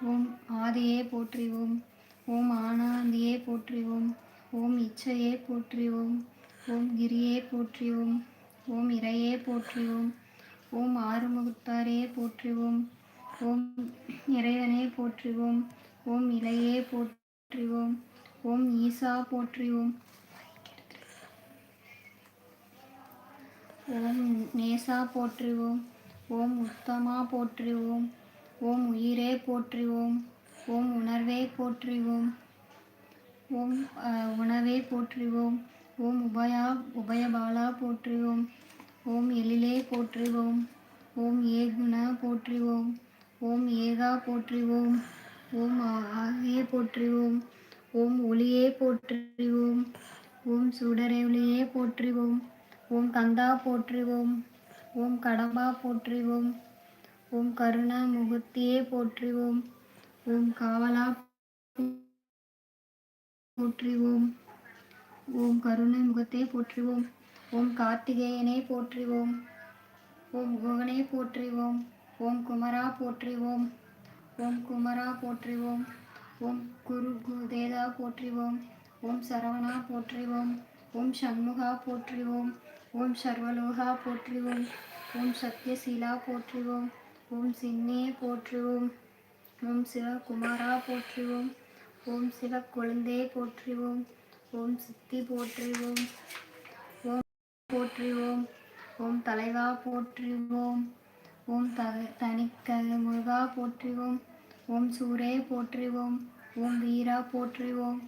ஓம் ஆதியே போற்றிவோம் ஓம் ஆனாந்தியே போற்றிவோம் ஓம் இச்சையே போற்றிவோம் ஓம் கிரியே போற்றிவோம் ஓம் இறையே போற்றிவோம் ஓம் ஆறுமுகத்தாரே போற்றிவோம் ஓம் இறைவனே போற்றிவோம் ஓம் இலையே போற்றிவோம் ஓம் ஈசா போற்றிவோம் ஓம் நேசா போற்றிவோம் ஓம் உத்தமா போற்றிவோம் ஓம் உயிரே போற்றுவோம் ஓம் உணர்வே போற்றுவோம் ஓம் உணவே போற்றுவோம் ஓம் உபயா உபயபாலா போற்றுவோம் ஓம் எழிலே போற்றுவோம் ஓம் ஏகுணா போற்றுவோம் ஓம் ஏகா போற்றுவோம் ஓம் ஆகியே போற்றுவோம் ஓம் ஒளியே போற்றுவோம் ஓம் சுடரே ஒளியே போற்றுவோம் ஓம் கந்தா போற்றுவோம் ஓம் கடம்பா போற்றுவோம் ஓம் கருணா முகத்தியே போற்றுவோம் ஓம் காவலா போற்றுவோம் ஓம் கருணை முகத்தை போற்றுவோம் ஓம் கார்த்திகேயனே போற்றுவோம் ஓம் குகனே போற்றுவோம் ஓம் குமரா போற்றுவோம் ஓம் குமரா போற்றுவோம் ஓம் குரு குருதேதா போற்றுவோம் ஓம் சரவணா போற்றுவோம் ஓம் சண்முகா போற்றுவோம் ஓம் சர்வலோகா போற்றுவோம் ஓம் சத்யசீலா போற்றுவோம் ஓம் சின்னே போற்றுவோம் ஓம் சிவகுமாரா போற்றுவோம் ஓம் சிவ சிவக்கொழுந்தே போற்றுவோம் ஓம் சித்தி போற்றுவோம் ஓம் போற்றுவோம் ஓம் தலைவா போற்றுவோம் ஓம் த தனிக்க முருகா போற்றுவோம் ஓம் சூரே போற்றுவோம் ஓம் வீரா போற்றுவோம்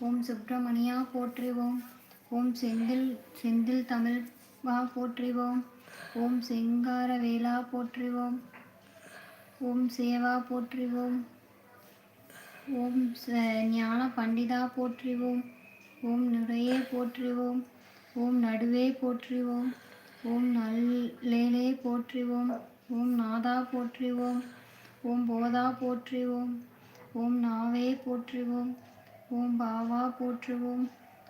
ஓம் சுப்பிரமணியா போற்றுவோம் ஓம் செந்தில் செந்தில் தமிழ் வா போற்றுவோம் ஓம் செங்காரவேலா போற்றுவோம் ஓம் சேவா போற்றுவோம் ஓம் ச- ஞான பண்டிதா போற்றுவோம் ஓம் நுரையே போற்றுவோம் ஓம் நடுவே போற்றுவோம் ஓம் நல்லேலே போற்றுவோம் ஓம் நாதா போற்றுவோம் ஓம் போதா போற்றுவோம் ஓம் நாவே போற்றுவோம் ஓம் பாவா போற்றுவோம்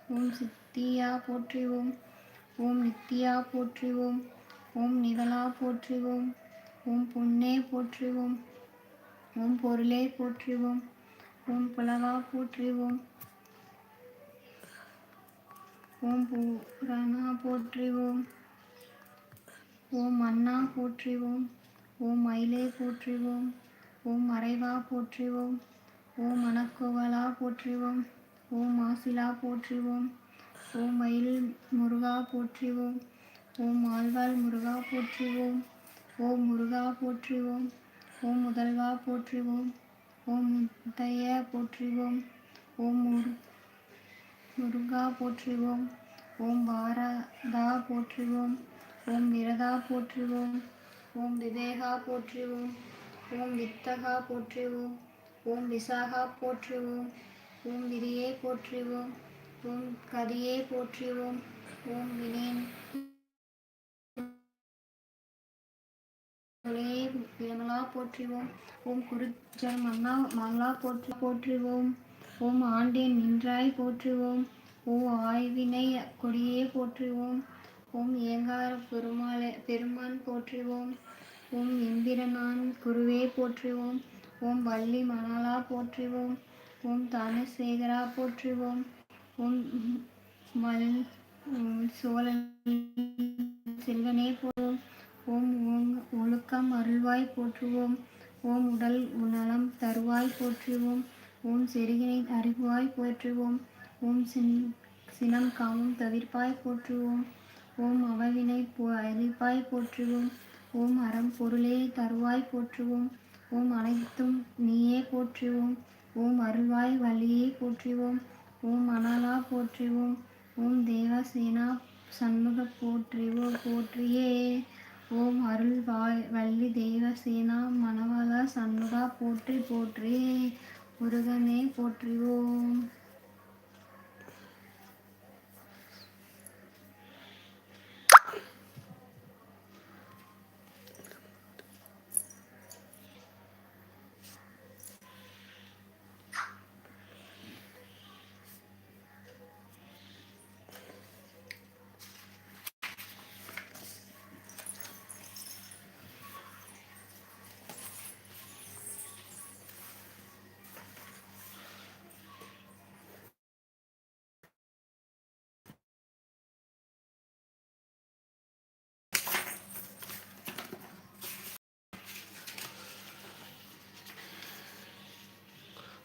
ஓம் சித்தியா போற்றிவோம் ஓம் நித்தியா போற்றுவோம் ஓம் நிகலா போற்றுவோம் ஓம் பொன்னே போற்றுவோம் ஓம் பொருளே போற்றுவோம் ஓம் புலவா போற்றுவோம் ஓம் பூரணா போற்றுவோம் ஓம் அண்ணா போற்றுவோம் ஓம் மயிலே போற்றுவோம் ஓம் மறைவா போற்றுவோம் ஓம் மணக்கோவலா போற்றுவோம் ஓம் மாசிலா போற்றுவோம் ஓம் மயில் முருகா போற்றுவோம் ஓம் ஆழ்வாள் முருகா போற்றுவோம் ஓம் முருகா போற்றுவோம் ஓம் முதல்வா போற்றுவோம் ஓம் முத்தைய போற்றுவோம் ஓம் முரு முருகா போற்றுவோம் ஓம் பாரதா போற்றுவோம் ஓம் விரதா போற்றுவோம் ஓம் விவேகா போற்றுவோம் ஓம் வித்தகா போற்றுவோம் ஓம் விசாகா போற்றுவோம் ஓம் விதியை போற்றுவோம் ஓம் கதியே போற்றுவோம் ஓம் வினேன் ஒளியே விமலா போற்றுவோம்? ஓம் குருஜன் மன்னா மல்லா போற்று போற்றுவோம். ஓம் ஆண்டேன் நின்றாய் போற்றுவோம். ஓ ஆய்வினை கொடியே போற்றுவோம். ஓம் ஏங்கார பெருமாளே பெருமான் போற்றுவோம். ஓம் எம்பிரனான் குருவே போற்றுவோம். ஓம் வள்ளி மணாலா போற்றுவோம். ஓம் தனசேகரா போற்றுவோம். ஓம் மல் உம் சோழன் செல்வனே போற்றுவோம். ஓம் ஓம் ஒழுக்கம் அருள்வாய் போற்றுவோம். ஓம் உடல் நலம் தருவாய் போற்றுவோம். ஓம் செருகினை அறிவாய் போற்றுவோம். ஓம் சின் சினம் காமம் தவிர்ப்பாய் போற்றுவோம். ஓம் அவவினை போ அழிப்பாய் போற்றுவோம். ஓம் அறம் பொருளே தருவாய் போற்றுவோம். ஓம் அனைத்தும் நீயே போற்றுவோம். ஓம் அருள்வாய் வழியே போற்றுவோம். ஓம் அனலா போற்றுவோம். ஓம் தேவசேனா சண்முக போற்றிவோ போற்றியே. ஓம் அருள் வாய் வள்ளி தேவசேனா மணவாளா சண்முகா போற்றி போற்றி முருகனே போற்றிவோம்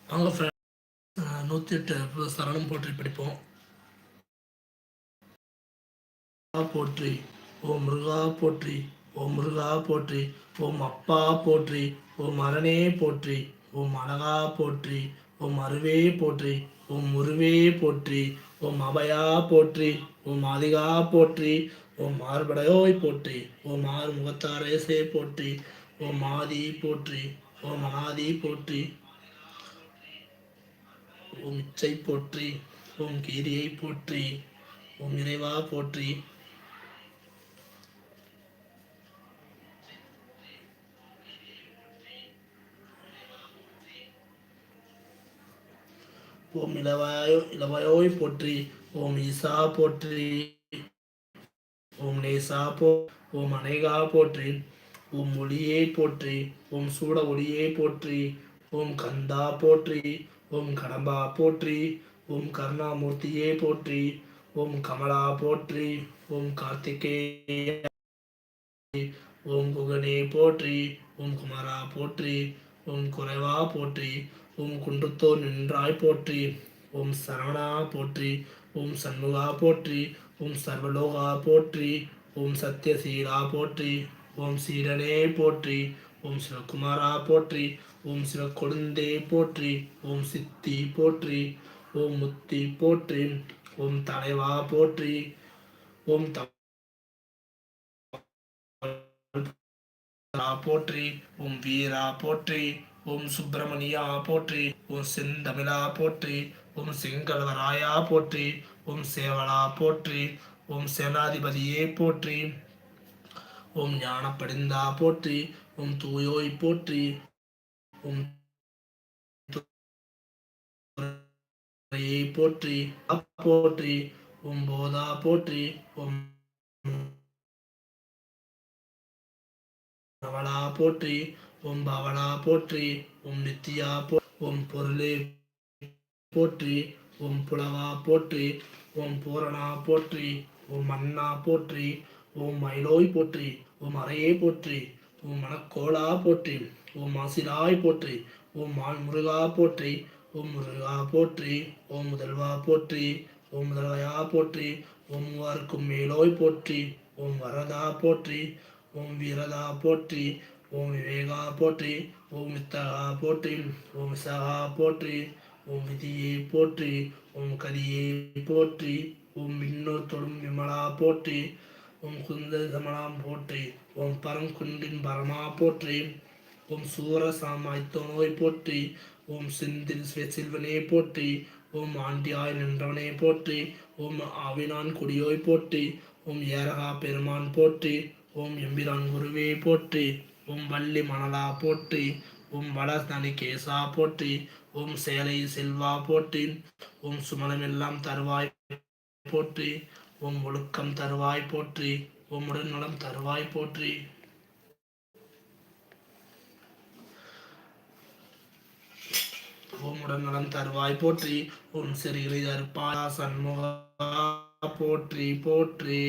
வாங்க ஃப்ரெண்ட் நூற்றி எட்டு சரணம் போற்றி படிப்போம் போற்றி ஓம் முருகா போற்றி ஓம் முருகா போற்றி ஓம் அப்பா போற்றி ஓம் அரணே போற்றி ஓம் அழகா போற்றி ஓம் அருவே போற்றி ஓம் முருவே போற்றி ஓம் அபயா போற்றி ஓம் அதிகா போற்றி ஓம் மார்படையோய் போற்றி ஓம் ஆறு முகத்தாரேசே போற்றி ஓம் ஆதி போற்றி ஓம் அனாதி போற்றி ஓம் இச்சை போற்றி ஓம் கீரியை போற்றி ஓம் இறைவா போற்றி. ஓம் இளவாயோ இளவாயோய் போற்றி ஓம் ஈசா போற்றி. ஓம் நேசா போ ஓம் அநேகா போற்றி. ஓம் ஒளியே போற்றி ஓம் சூட ஒளியே போற்றி ஓம் கந்தா போற்றி. ஓம் கடம்பா போற்றி ஓம் கருணாமூர்த்தியே போற்றி ஓம் கமலா போற்றி ஓம் கார்த்திகேய ஓம் குகனே போற்றி ஓம் குமாரா போற்றி ஓம் குறைவா போற்றி ஓம் குன்றுத்தோ நின்றாய் போற்றி ஓம் சரவணா போற்றி ஓம் சண்முகா போற்றி ஓம் சர்வலோகா போற்றி ஓம் சத்யசீலா போற்றி ஓம் சீரனே போற்றி ஓம் சிவகுமாரா போற்றி ஓம் சிவக்கொழுந்தே போற்றி ஓம் சித்தி போற்றி ஓம் முத்தி போற்றி ஓம் தலைவா போற்றி ஓம் போற்றி ஓம் வீரா போற்றி ஓம் சுப்பிரமணியா போற்றி ஓம் செந்தமிழா போற்றி ஓம் செங்கல்வராயா போற்றி ஓம் சேவலா போற்றி ஓம் சேனாதிபதியே போற்றி ஓம் ஞானப்படிந்தா போற்றி ஓம் தூயோய் போற்றி ஓம் போற்றி போற்றி ஓம் போதா போற்றி ஓம் நவளா போற்றி ஓம் பவளா போற்றி ஓம் நித்யா போ ஓம் பொருளே போற்றி ஓம் புலவா போற்றி ஓம் பூரணா போற்றி ஓம் அண்ணா போற்றி ஓம் மயிலோய் போற்றி ஓம் அறையே போற்றி ஓம் மணக்கோளா போற்றி ஓம் மாசிலாய் போற்றி ஓம் மான் முருகா போற்றி ஓம் முருகா போற்றி ஓம் முதல்வா போற்றி ஓம் முதல்வையா போற்றி ஓம் மூவாருக்கும் மேலோய் போற்றி ஓம் வரதா போற்றி ஓம் வீரதா போற்றி ஓம் விவேகா போற்றி ஓம் வித்தகா போற்றி ஓம் விசகா போற்றி ஓம் விதியை போற்றி ஓம் கதியை போற்றி ஓம் விண்ணூர் தொடும் விமலா போற்றி ஓம் குந்த சமலாம் போற்றி ஓம் பரங்குன்றின் பரமா போற்றி ஓம் சூர சாமாய்த்தோனோய் போற்றி ஓம் சிந்தில் செல்வனே போற்றி ஓம் ஆண்டியாய் நின்றவனே போற்றி ஓம் ஆவினான் கொடியோய் போற்றி ஓம் ஏரகா பெருமான் போற்றி ஓம் எம்பிரான் குருவே போற்றி ஓம் வள்ளி மணலா போற்றி ஓம் வளர்தனி கேசா போற்றி ஓம் சேலை செல்வா போற்றி ஓம் சுமலமெல்லாம் தருவாய் போற்றி உம் ஒழுக்கம் தருவாய் போற்றி ஓம் உடல் நலம் தருவாய் போற்றி. ஓம் உடல்நலம் தருவாய் போற்றி ஓம் சிறுகிரி தருப்பா சண்முகா போற்றி போற்றி.